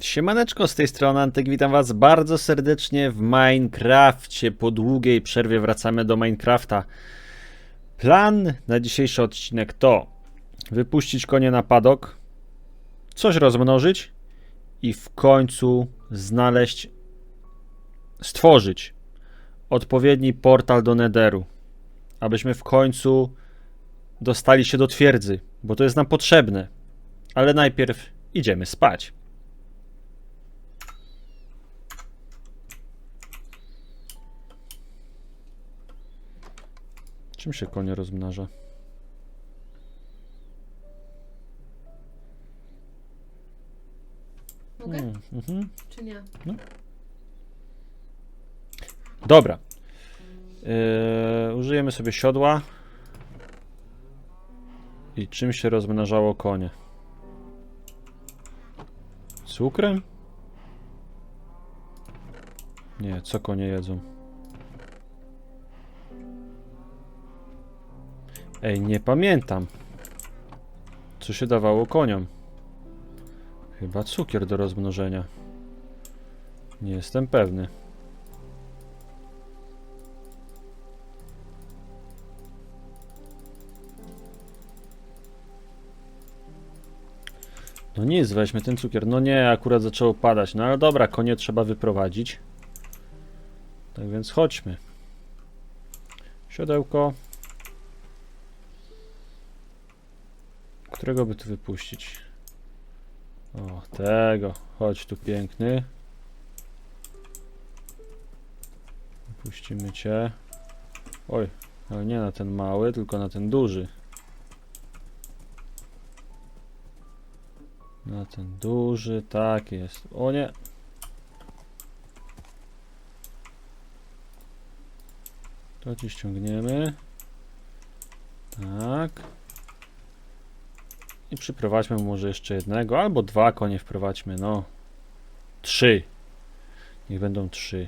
Siemaneczko, z tej strony Antek, witam was bardzo serdecznie w Minecrafcie. Po długiej przerwie wracamy do Minecrafta. Plan na dzisiejszy odcinek to wypuścić konie na padok, coś rozmnożyć i w końcu znaleźć, stworzyć odpowiedni portal do Netheru, abyśmy w końcu dostali się do twierdzy, bo to jest nam potrzebne. Ale najpierw idziemy spać. Czym się konie rozmnaża? Mogę? Mm, mhm. Czy nie? Dobra. Yy, użyjemy sobie siodła. I czym się rozmnażało konie? Cukrem? Nie, co konie jedzą? Ej, nie pamiętam. Co się dawało koniom? Chyba cukier do rozmnożenia. Nie jestem pewny. No nic, weźmy ten cukier. No nie, akurat zaczęło padać. No ale dobra, konie trzeba wyprowadzić. Tak więc chodźmy. Siodełko. Którego by tu wypuścić? O, tego. Chodź tu piękny. Puścimy cię. Oj, ale nie na ten mały, tylko na ten duży. Na ten duży, tak jest. O nie. To ci ściągniemy. Tak. I przyprowadźmy może jeszcze jednego, albo dwa konie wprowadźmy, no. Trzy. Niech będą trzy.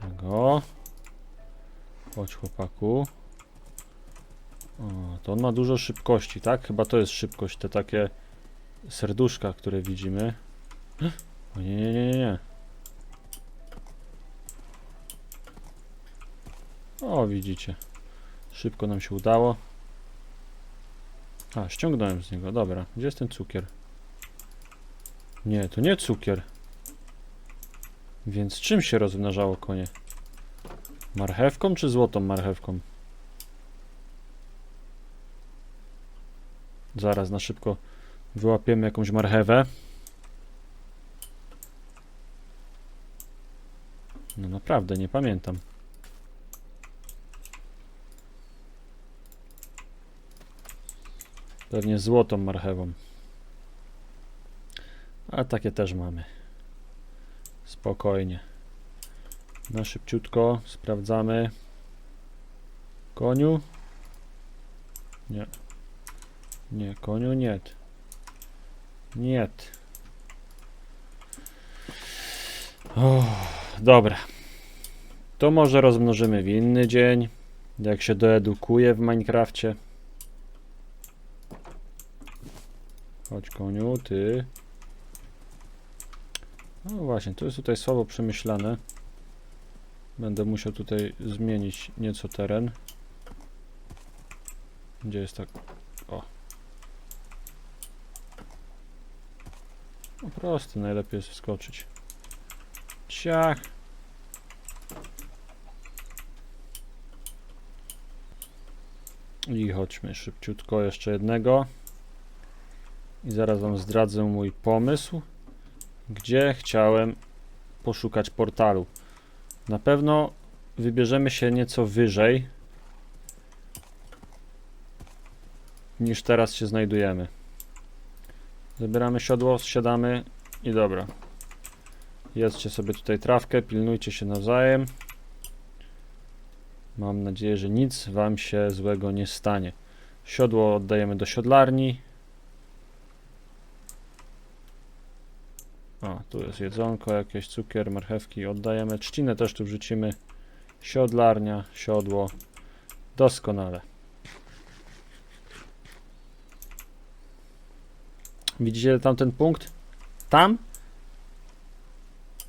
Tego. Chodź chłopaku. O, to on ma dużo szybkości, tak? Chyba to jest szybkość, te takie serduszka, które widzimy. O nie, nie, nie, nie, nie. O, widzicie. Szybko nam się udało. A, ściągnąłem z niego, dobra. Gdzie jest ten cukier? Nie, to nie cukier. Więc czym się rozmnażało konie? Marchewką czy złotą marchewką? Zaraz na szybko wyłapiemy jakąś marchewę. No naprawdę, nie pamiętam. Pewnie złotą marchewą. A takie też mamy. Spokojnie. Na szybciutko sprawdzamy. Koniu? Nie. Nie, koniu nie. Nie. Dobra. To może rozmnożymy w inny dzień. Jak się doedukuję w Minecrafcie. Chodź koniu, ty. No właśnie, to jest tutaj słabo przemyślane. Będę musiał tutaj zmienić nieco teren. Gdzie jest tak? O. Po prostu najlepiej jest wskoczyć. Ciach. I chodźmy szybciutko jeszcze jednego. I zaraz wam zdradzę mój pomysł, gdzie chciałem poszukać portalu. Na pewno wybierzemy się nieco wyżej niż teraz się znajdujemy. Zabieramy siodło, siadamy i dobra. Jedzcie sobie tutaj trawkę, pilnujcie się nawzajem. Mam nadzieję, że nic wam się złego nie stanie. Siodło oddajemy do siodlarni. O, tu jest jedzonko, jakieś cukier, marchewki oddajemy. Trzcinę też tu wrzucimy. Siodlarnia, siodło. Doskonale. Widzicie tamten punkt? tam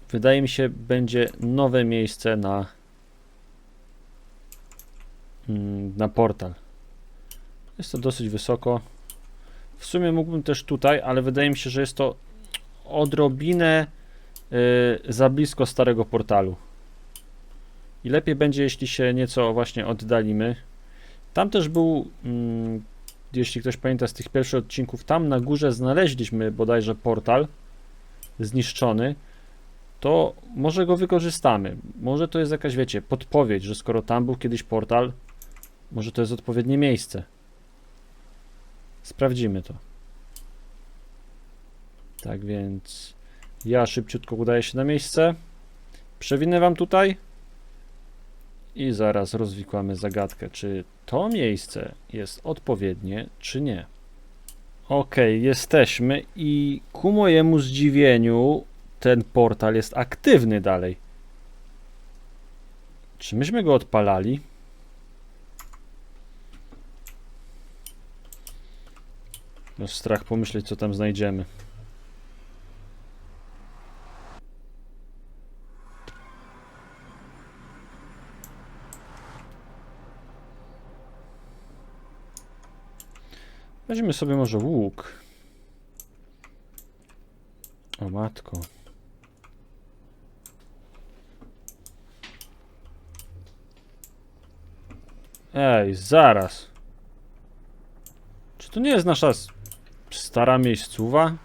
wydaje mi się będzie nowe miejsce na mm, na portal. Jest to dosyć wysoko. W sumie mógłbym też tutaj, ale wydaje mi się, że jest to odrobinę y, za blisko starego portalu. I lepiej będzie, jeśli się nieco właśnie oddalimy. Tam też był, mm, jeśli ktoś pamięta z tych pierwszych odcinków, tam na górze znaleźliśmy bodajże portal zniszczony. To może go wykorzystamy. Może to jest jakaś, wiecie, podpowiedź, że skoro tam był kiedyś portal, może to jest odpowiednie miejsce. Sprawdzimy to. Tak więc ja szybciutko udaję się na miejsce. Przewinę wam tutaj i zaraz rozwikłamy zagadkę, czy to miejsce jest odpowiednie, czy nie. Ok, jesteśmy i ku mojemu zdziwieniu ten portal jest aktywny dalej. Czy myśmy go odpalali? No strach pomyśleć, co tam znajdziemy. Weźmy sobie może łuk. O matko. Ej, zaraz. Czy to nie jest nasza stara miejscowa?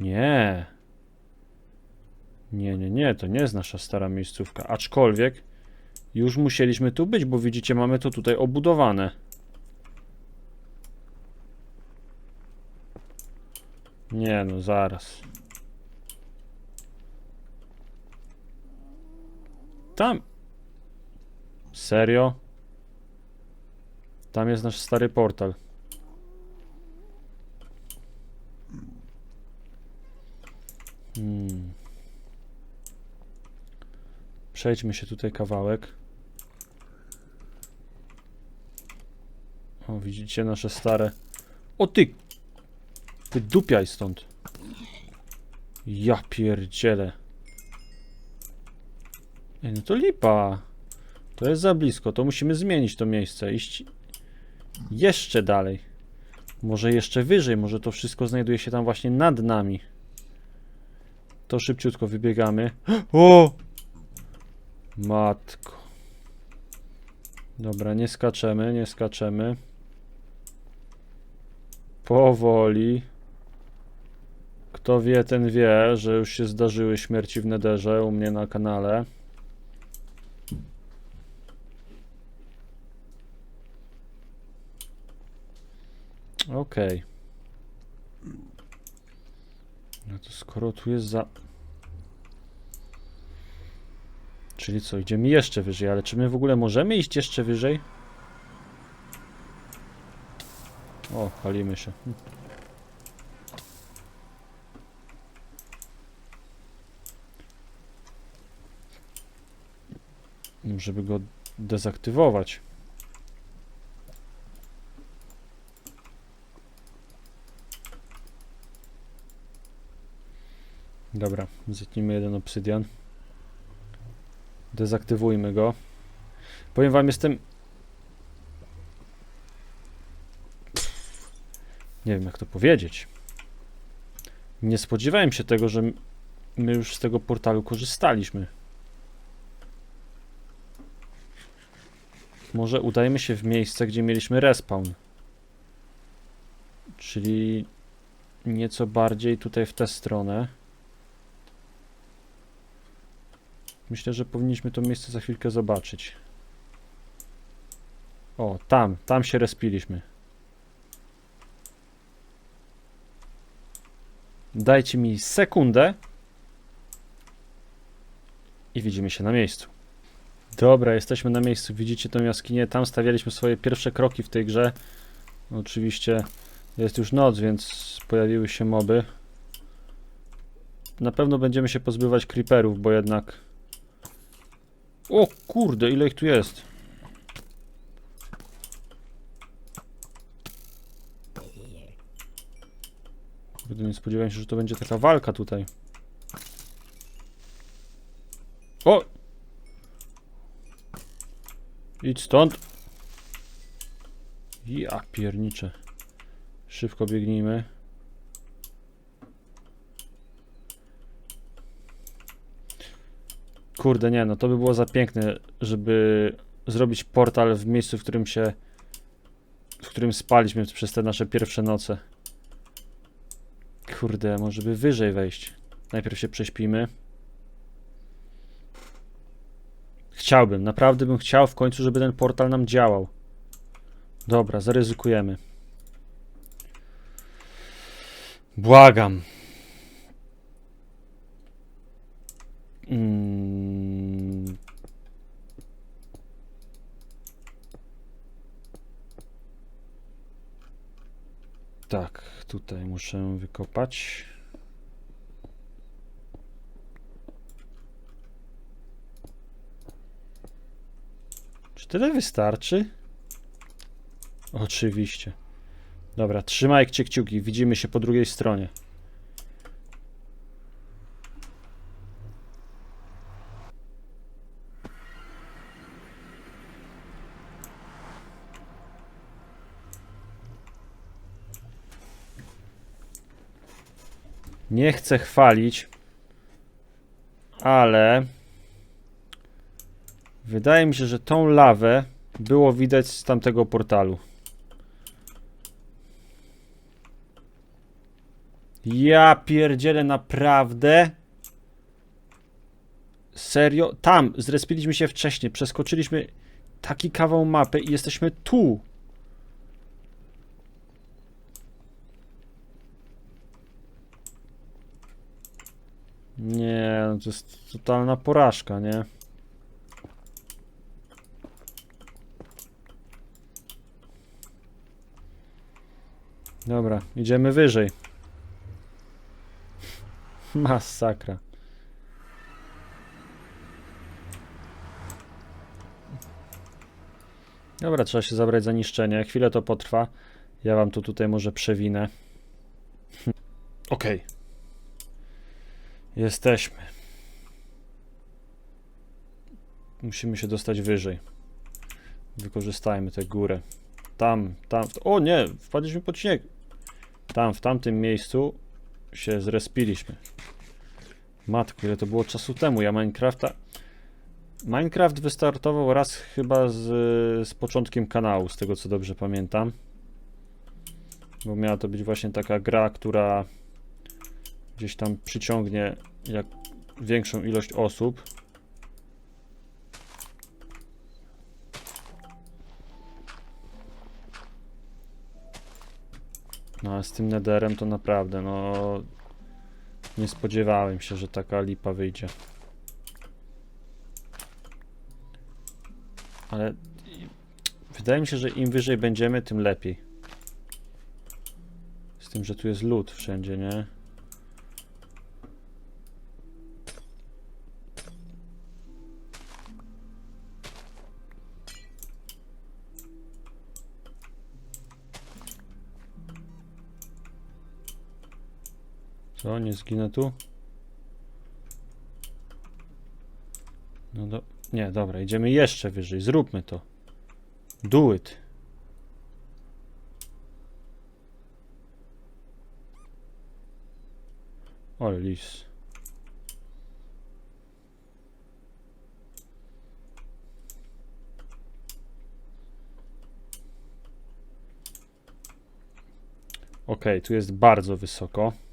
Nie. Nie, nie, nie, to nie jest nasza stara miejscówka. Aczkolwiek już musieliśmy tu być, bo widzicie, mamy to tutaj obudowane. Nie no, zaraz. Tam. Serio? Tam jest nasz stary portal. Hmm. Przejdźmy się tutaj kawałek. O, widzicie nasze stare. O ty! Wydupiaj stąd. Ja pierdzielę. Ej, no to lipa. To jest za blisko, to musimy zmienić to miejsce, iść jeszcze dalej. Może jeszcze wyżej, może to wszystko znajduje się tam właśnie nad nami. To szybciutko wybiegamy. O! Matko. Dobra, nie skaczemy, nie skaczemy. Powoli. Kto wie, ten wie, że już się zdarzyły śmierci w Nederze u mnie na kanale. Okej. No to skoro tu jest za... Czyli co, idziemy jeszcze wyżej, ale czy my w ogóle możemy iść jeszcze wyżej? O, palimy się. Żeby go dezaktywować. Dobra, zetnijmy jeden obsydian. Dezaktywujmy go. Powiem wam, jestem... Nie wiem, jak to powiedzieć. Nie spodziewałem się tego, że my już z tego portalu korzystaliśmy. Może udajmy się w miejsce, gdzie mieliśmy respawn. Czyli nieco bardziej tutaj w tę stronę. Myślę, że powinniśmy to miejsce za chwilkę zobaczyć. O, tam, tam się respiliśmy. Dajcie mi sekundę i widzimy się na miejscu. Dobra, jesteśmy na miejscu. Widzicie tą jaskinię? Tam stawialiśmy swoje pierwsze kroki w tej grze. Oczywiście jest już noc, więc pojawiły się moby. Na pewno będziemy się pozbywać creeperów, bo jednak o kurde, ile ich tu jest? Nie spodziewałem się, że to będzie taka walka tutaj. O! Idź stąd. Ja pierniczę. Szybko biegnijmy. Kurde, nie, no to by było za piękne, żeby zrobić portal w miejscu, w którym się. w którym spaliśmy przez te nasze pierwsze noce. Kurde, może by wyżej wejść. Najpierw się prześpimy. Chciałbym, naprawdę bym chciał w końcu, żeby ten portal nam działał. Dobra, zaryzykujemy. Błagam. Mm. Tak, tutaj muszę wykopać. Czy tyle wystarczy? Oczywiście. Dobra, trzymaj kciuki, widzimy się po drugiej stronie. Nie chcę chwalić, ale wydaje mi się, że tą lawę było widać z tamtego portalu. Ja pierdzielę naprawdę. Serio? Tam, zrespiliśmy się wcześniej, przeskoczyliśmy taki kawał mapy i jesteśmy tu. Nie, no to jest totalna porażka, nie? Dobra, idziemy wyżej. Masakra. Dobra, trzeba się zabrać za niszczenie. Chwilę to potrwa. Ja wam to tutaj może przewinę. Okej. Jesteśmy. Musimy się dostać wyżej. Wykorzystajmy tę górę. Tam, tam. O nie, wpadliśmy pod śnieg. Tam, w tamtym miejscu się zrespiliśmy. Matko, ile to było czasu temu. Ja Minecrafta. Minecraft wystartował raz chyba z, z początkiem kanału, z tego co dobrze pamiętam. Bo miała to być właśnie taka gra, która gdzieś tam przyciągnie jak większą ilość osób. No a z tym netherem to naprawdę, no nie spodziewałem się, że taka lipa wyjdzie. Ale wydaje mi się, że im wyżej będziemy, tym lepiej. Z tym, że tu jest lód wszędzie, nie? Co, nie zginę tu? No do... Nie, dobra, idziemy jeszcze wyżej. Zróbmy to. Do it. Ale lis. Okej, tu jest bardzo wysoko.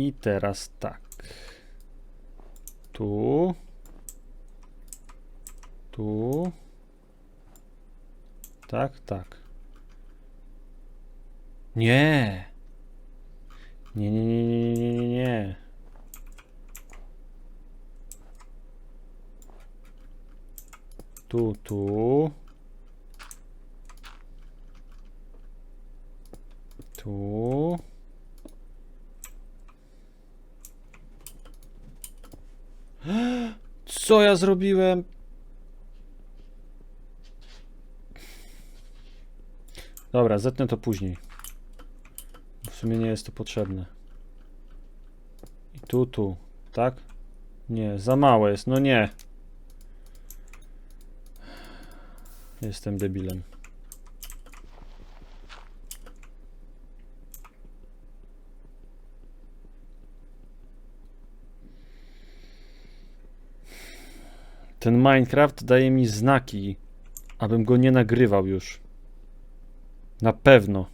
I teraz tak. Tu. Tu. Tak, tak. Nie. Nie, nie, nie, nie, nie, nie, nie. Tu, tu. Tu. Co ja zrobiłem? Dobra, zetnę to później. W sumie nie jest to potrzebne. I tu, tu, tak? Nie, za małe jest, no nie. Jestem debilem. Ten Minecraft daje mi znaki, abym go nie nagrywał już. Na pewno.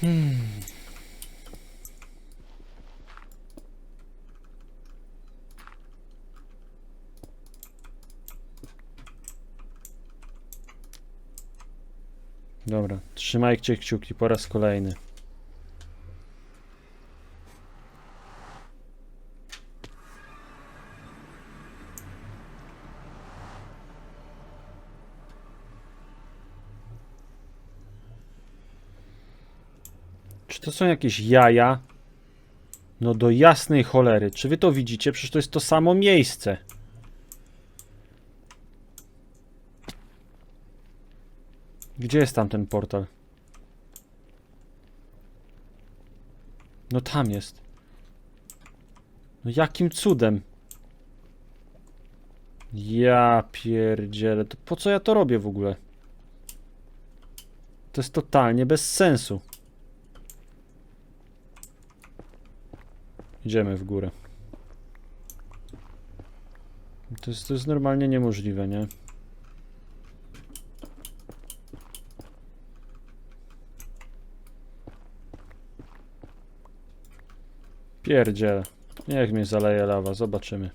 Hmm. Dobra, trzymajcie kciuki po raz kolejny. Są jakieś jaja? No do jasnej cholery. Czy wy to widzicie? Przecież to jest to samo miejsce. Gdzie jest tam ten portal? No tam jest. No jakim cudem? Ja pierdzielę. To po co ja to robię w ogóle? To jest totalnie bez sensu. Idziemy w górę. To jest, to jest normalnie niemożliwe, nie? Pierdziele. Niech mnie zaleje lawa, zobaczymy.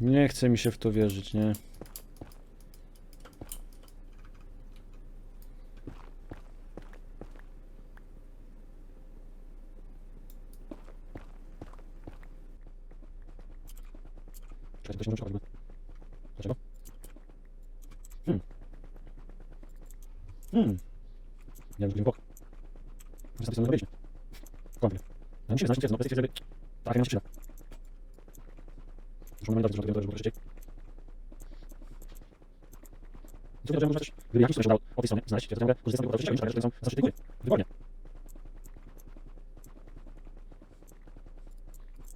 Nie chce mi się w to wierzyć, nie? Czekaj, to się nauczyła w ogóle. Dlaczego? Hmm. Hmm. Nie wiem, bok. Może zapisane zrobiliśmy. Kłamie. No no, kwestię, żeby... Tak, ma się przyda. Muszę momentować, żeby to było szybciej. Co wiadomo, że też gdyby jakiś ktoś dał o tej stronie znaleźć, ja to mogę korzystać tego, że są zawsze dziękuję. Wygodnie.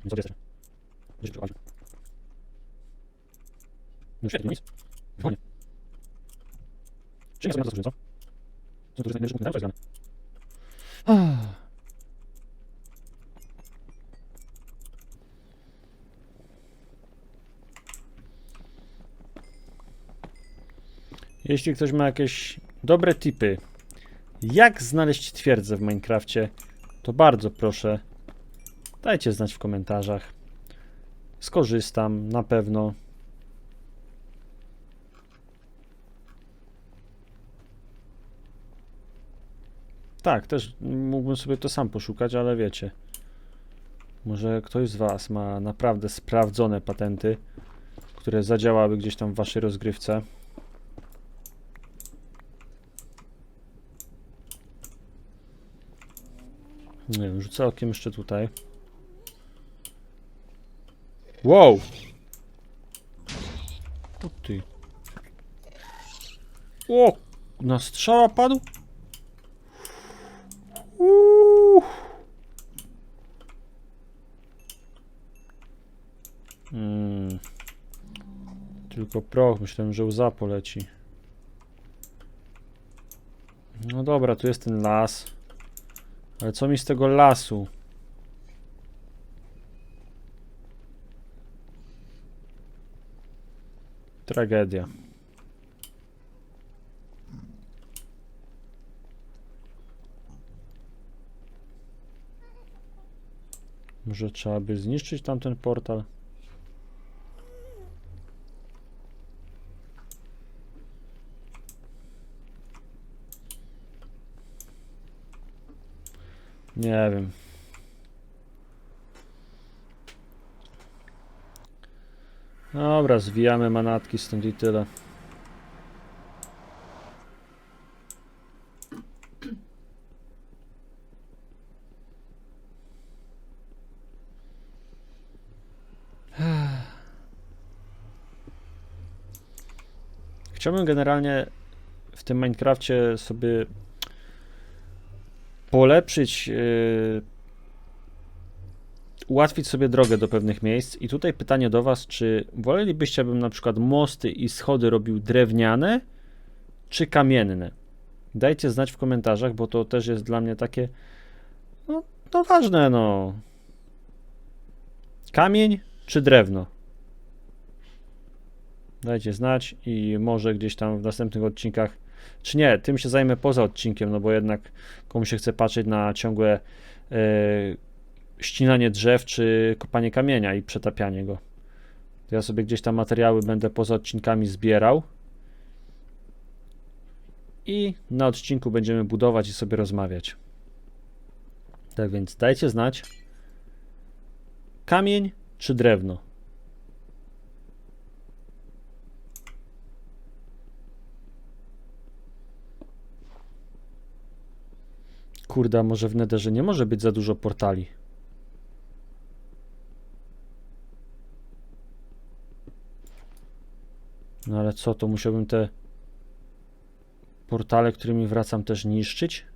Więc co jesteśmy? Gdzieś przekonamy. No świetnie, nic. Wygodnie. Czym ja sobie na to służę, co? Co to jest najlepszy punkt, tak? To jest grane. Jeśli ktoś ma jakieś dobre tipy, jak znaleźć twierdzę w Minecrafcie, to bardzo proszę, dajcie znać w komentarzach. Skorzystam na pewno. Tak, też mógłbym sobie to sam poszukać, ale wiecie. Może ktoś z Was ma naprawdę sprawdzone patenty, które zadziałały gdzieś tam w Waszej rozgrywce. Nie wiem, rzucę okiem jeszcze tutaj. Wow! O ty. O! Na strzała padł? Uuu. Hmm. Tylko proch, myślałem, że łza poleci. No dobra, tu jest ten las. Ale co mi z tego lasu? Tragedia. Może trzeba by zniszczyć tamten portal? Nie wiem. Dobra, zwijamy manatki stąd i tyle. Chciałbym generalnie w tym Minecrafcie sobie polepszyć, yy, ułatwić sobie drogę do pewnych miejsc. I tutaj pytanie do Was, czy wolelibyście, abym na przykład mosty i schody robił drewniane, czy kamienne? Dajcie znać w komentarzach, bo to też jest dla mnie takie, no, no ważne, no. Kamień czy drewno? Dajcie znać i może gdzieś tam w następnych odcinkach, czy nie, tym się zajmę poza odcinkiem, no bo jednak komu się chce patrzeć na ciągłe e, ścinanie drzew czy kopanie kamienia i przetapianie go. To ja sobie gdzieś tam materiały będę poza odcinkami zbierał i na odcinku będziemy budować i sobie rozmawiać. Tak więc dajcie znać kamień czy drewno. Kurde, może w Netherze nie może być za dużo portali. No ale co, to musiałbym te portale, którymi wracam też niszczyć?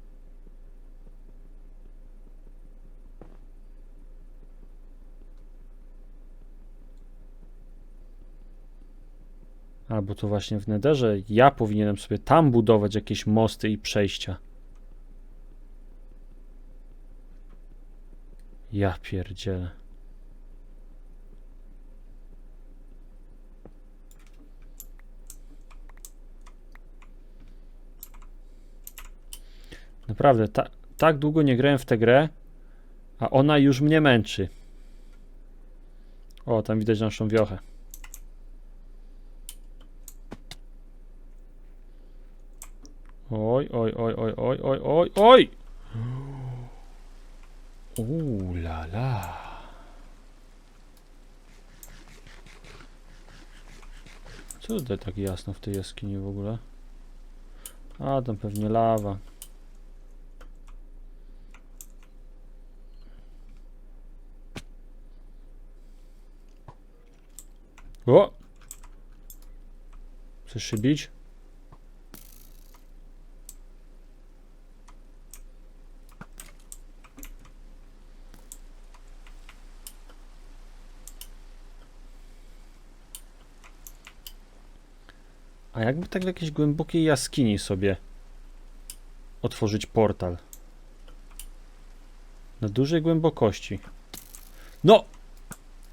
Albo to właśnie w Netherze ja powinienem sobie tam budować jakieś mosty i przejścia. Ja pierdzielę. Naprawdę, ta, tak długo nie grałem w tę grę, a ona już mnie męczy. O, tam widać naszą wiochę. Oj, oj, oj, oj, oj, oj, oj, oj! Uuu, la la. Co tutaj tak jasno w tej jaskini w ogóle? A, tam pewnie lawa. O! Chcesz się bić? A jakby tak w jakiejś głębokiej jaskini sobie otworzyć portal? Na dużej głębokości. No!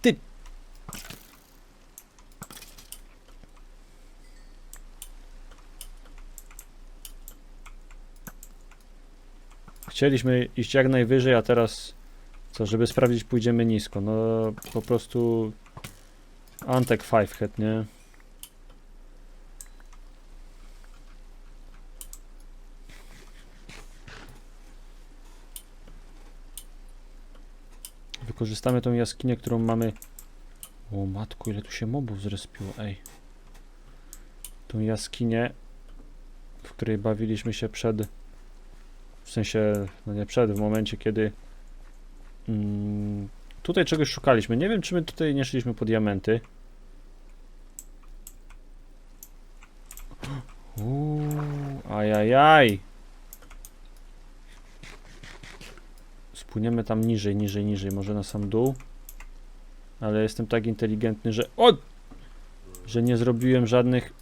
Ty! Chcieliśmy iść jak najwyżej, a teraz co, żeby sprawdzić pójdziemy nisko. No po prostu Antek Fivehead, nie? Wykorzystamy tą jaskinię, którą mamy. O matku, ile tu się mobów zrespiło, ej. Tą jaskinię, w której bawiliśmy się przed. W sensie, no nie przed, w momencie kiedy. Mm, tutaj czegoś szukaliśmy. Nie wiem, czy my tutaj nie szliśmy po diamenty. Uuu, ajajaj. Spłyniemy tam niżej, niżej, niżej, może na sam dół. Ale jestem tak inteligentny, że... O! Że nie zrobiłem żadnych...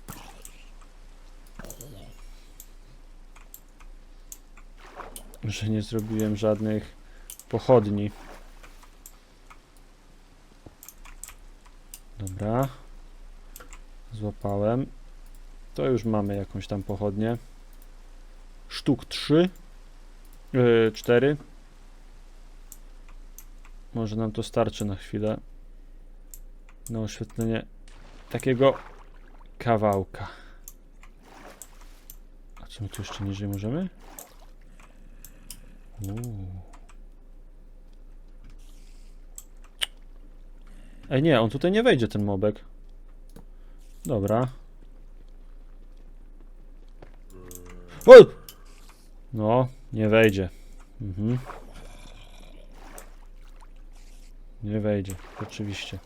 Że nie zrobiłem żadnych pochodni. Dobra. Złapałem. To już mamy jakąś tam pochodnię. Sztuk 3. Yy, 4. Może nam to starczy na chwilę. Na oświetlenie takiego kawałka. A co my tu jeszcze niżej możemy? Uuu. Ej, nie, on tutaj nie wejdzie, ten mobek. Dobra. O! No, nie wejdzie. Mhm. Nie wejdzie, rzeczywiście.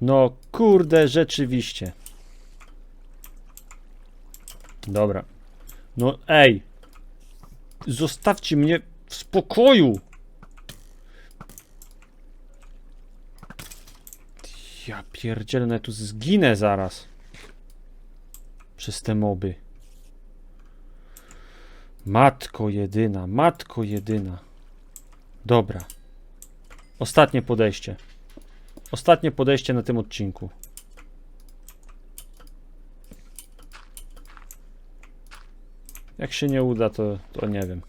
No kurde, rzeczywiście. Dobra. No ej! Zostawcie mnie w spokoju! Ja pierdzielę, tu zginę zaraz. Przez te moby. Matko jedyna, matko jedyna. Dobra. Ostatnie podejście. Ostatnie podejście na tym odcinku. Jak się nie uda, to, to nie wiem.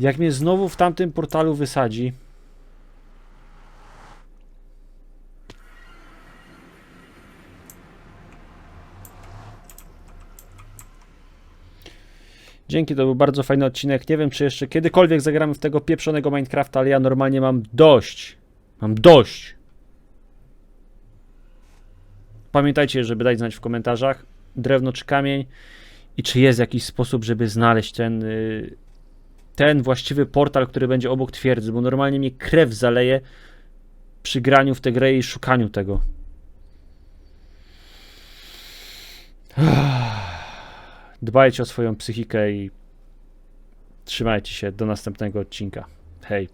Jak mnie znowu w tamtym portalu wysadzi. Dzięki, to był bardzo fajny odcinek. Nie wiem, czy jeszcze kiedykolwiek zagramy w tego pieprzonego Minecrafta, ale ja normalnie mam dość. Mam dość. Pamiętajcie, żeby dać znać w komentarzach drewno czy kamień i czy jest jakiś sposób, żeby znaleźć ten, y, ten właściwy portal, który będzie obok twierdzy, bo normalnie mnie krew zaleje przy graniu w tę grę i szukaniu tego. Dbajcie o swoją psychikę i trzymajcie się do następnego odcinka. Hej.